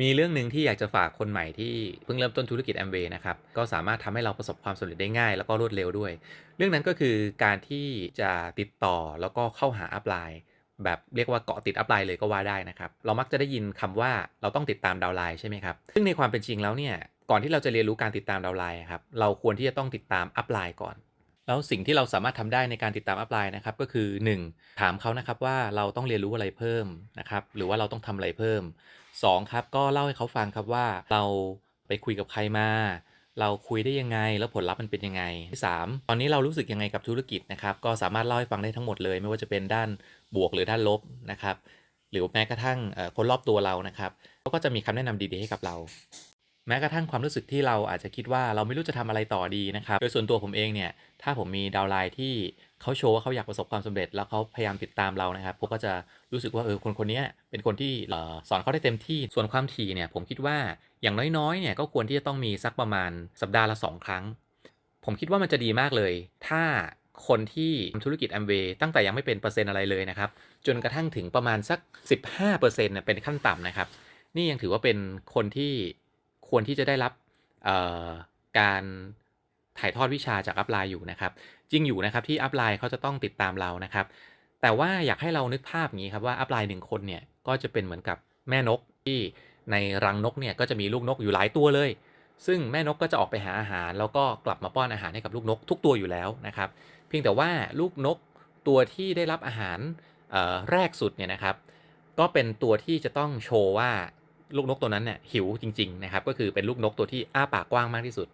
มีเรื่องหนึ่งที่อยากจะฝากคนใหม่ที่เพิ่งเริ่มต้นธุรกิจ Amway นะครับก็สามารถทำให้เราประสบความสำเร็จได้ง่าย แล้วก็รวดเร็วด้วย เรื่องนั้นก็คือการที่จะติดต่อแล้วก็เข้าหาอัพไลน์แบบเรียกว่าเกาะติดอัพไลน์เลยก็ว่าได้นะครับ เรามักจะได้ยินคำว่าเราต้องติดตามดาวไลน์ใช่ไหมครับ ซึ่งในความเป็นจริงแล้วเนี่ยก่อนที่เราจะเรียนรู้การติดตามดาวไลน์ครับเราควรที่จะต้องติดตามอัพไลน์ก่อน แล้วสิ่งที่เราสามารถทำได้ในการติดตามอัพไลน์นะครับก็คือ 1. ถามเขานะครับว่าเราต้องเรียนรู้อะไรเพิ่มนะครับหรือว่าเราต้องทำอะไรเพิ่ม 2. ครับก็เล่าให้เขาฟังครับว่าเราไปคุยกับใครมา เราคุยได้ยังไงแล้วผลลัพธ์มันเป็นยังไงที่สามตอนนี้เรารู้สึกยังไงกับธุรกิจนะครับก็สามารถเล่าให้ฟังได้ทั้งหมดเลย ไม่ว่าจะเป็นด้านบวกหรือด้านลบนะครับหรือแม้กระทั่งคนรอบตัวเรานะครับเขาก็จะมีคำแนะนำดีๆให้กับเรา แม้กระทั่งความรู้สึกที่เราอาจจะคิดว่าเราไม่รู้จะทำอะไรต่อดีนะครับ โดยส่วนตัวผมเองเนี่ย ถ้าผมมีดาวไลน์ที่เขาโชว์ว่าเขาอยากประสบความสำเร็จ แล้วเขาพยายามติดตามเรานะครับผมก็จะรู้สึกว่าเออคนคนนี้เป็นคนที่สอนเขาได้เต็มที่ ส่วนความถี่เนี่ยผมคิดว่าอย่างน้อยๆเนี่ยก็ควรที่จะต้องมีสักประมาณสัปดาห์ละ 2 ครั้ง ผมคิดว่ามันจะดีมากเลย ถ้าคนที่ทำธุรกิจ Amway ตั้งแต่ยังไม่เป็นเปอร์เซ็นต์อะไรเลยนะครับ จนกระทั่งถึงประมาณสัก 15%เน่ยเป็นขั้นต่ำนะครับ นี่ยังถือว่าเป็นคนที่ ควรที่จะได้รับการถ่ายทอดวิชาจากอัพไลน์อยู่นะครับ จริงอยู่นะครับที่อัพไลน์เขาจะต้องติดตามเรานะครับ แต่ว่าอยากให้เรานึกภาพอย่างนี้ครับว่าอัพไลน์หนึ่งคนเนี่ยก็จะเป็นเหมือนกับแม่นกที่ในรังนกเนี่ยก็จะมีลูกนกอยู่หลายตัวเลย ซึ่งแม่นกก็จะออกไปหาอาหาร แล้วก็กลับมาป้อนอาหารให้กับลูกนกทุกตัวอยู่แล้วนะครับ เพียงแต่ว่าลูกนกตัวที่ได้รับอาหารแรกสุดเนี่ยนะครับ ก็เป็นตัวที่จะต้องโชว์ว่า ลูกนกตัวนั้นเนี่ยหิวจริงๆนะครับก็คือเป็นลูกนกตัวที่อ้าปากกว้างมากที่สุด